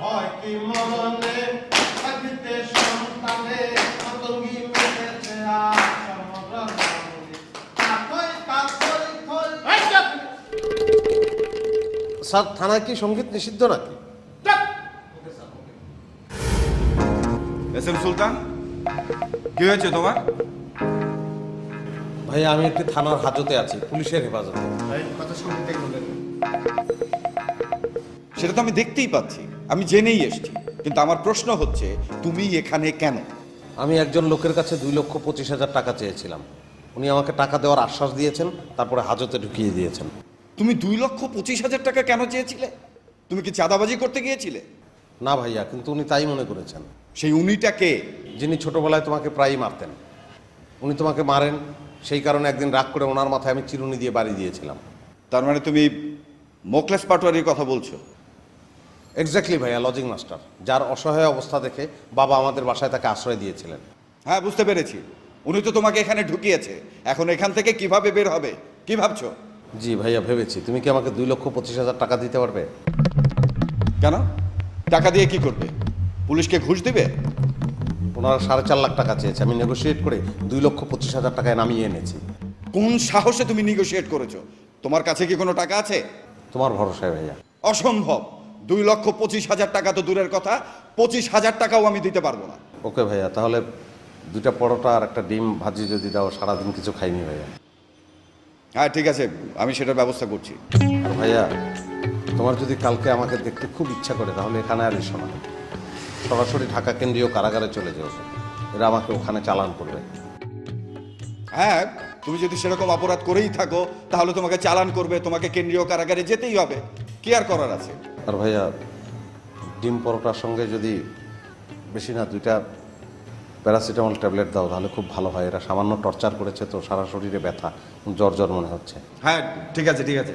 হয় কি মরণে? থাকিতে সন্তানে স্যার থানায় কি সংগীত নিষিদ্ধ নাকি? এস এম সুলতান কি হয়েছে তোমার? ভাইয়া আমি একটি থানার হাজতে আছি পুলিশের হেফাজতে। সেটা তো আমি দেখতেই পাচ্ছি। আমি জেনেই এসছি কিন্তু আমার প্রশ্ন হচ্ছে তুমি এখানে কেন? আমি একজন লোকের কাছে দুই লক্ষ পঁচিশ হাজার টাকা চেয়েছিলাম। উনি আমাকে টাকা দেওয়ার আশ্বাস দিয়েছেন তারপরে হাজতে ঢুকিয়ে দিয়েছেন। তুমি দুই লক্ষ পঁচিশ হাজার টাকা কেন চেয়েছিলে? তুমি কি চাঁদাবাজি করতে গিয়েছিলে? না ভাইয়া কিন্তু উনি তাই মনে করেছেন। সেই উনিটা কে? যিনি ছোটবেলায় তোমাকে প্রায়ই মারতেন। উনি তোমাকে মারেন সেই কারণে একদিন রাগ করে ওনার মাথায় আমি চিরুনি দিয়ে বাড়ি দিয়েছিলাম। তার মানে তুমি মোকলেস পাটোয়ারির কথা বলছো? এক্স্যাক্টলি ভাইয়া লজিং মাস্টার যার অসহায় অবস্থা দেখে বাবা আমাদের বাসায় তাকে আশ্রয় দিয়েছিলেন। হ্যাঁ বুঝতে পেরেছি। উনি তো তোমাকে এখানে ঢুকিয়েছে। এখন এখান থেকে কীভাবে বের হবে? কি ভাবছ? জি ভাইয়া ভেবেছি। তুমি কি আমাকে দুই লক্ষ পঁচিশ হাজার টাকা দিতে পারবে? কেন? টাকা দিয়ে কি করবে? পুলিশকে ঘুষ দিবে? ওনারা সাড়ে চার লাখ টাকা চেয়েছে। আমি নেগোসিয়েট করে দুই লক্ষ পঁচিশ হাজার টাকায় নামিয়ে এনেছি। কোন সাহসে তুমি নিগোশিয়েট করেছ? তোমার কাছে কি কোনো টাকা আছে? তোমার ভরসায় ভাইয়া। অসম্ভব। দুই লক্ষ পঁচিশ হাজার টাকা তো দূরের কথা পঁচিশ হাজার টাকাও আমি দিতে পারব না। ওকে ভাইয়া তাহলে দুইটা পরোটা আর একটা ডিম ভাজি যদি দাও সারাদিন কিছু খাইনি ভাইয়া। হ্যাঁ ঠিক আছে আমি সেটার ব্যবস্থা করছি। আর ভাইয়া তোমার যদি কালকে আমাকে দেখতে খুব ইচ্ছা করে তাহলে এখানে আর এসো না। সরাসরি ঢাকা কেন্দ্রীয় কারাগারে চলে যেও। এরা আমাকে ওখানে চালান করবে। হ্যাঁ তুমি যদি সেরকম অপরাধ করেই থাকো তাহলে তোমাকে চালান করবে তোমাকে কেন্দ্রীয় কারাগারে যেতেই হবে। কি আর করার আছে? আর ভাইয়া, ডিম পরোটার সঙ্গে যদি বেশি না দুইটা প্যারাসিটামল ট্যাবলেট দাও, তাহলে খুব ভালো হয়। এরা সামান্য টর্চার করেছে তো, সারা শরীরে ব্যথা, জ্বর জ্বর মনে হচ্ছে। হ্যাঁ ঠিক আছে ঠিক আছে।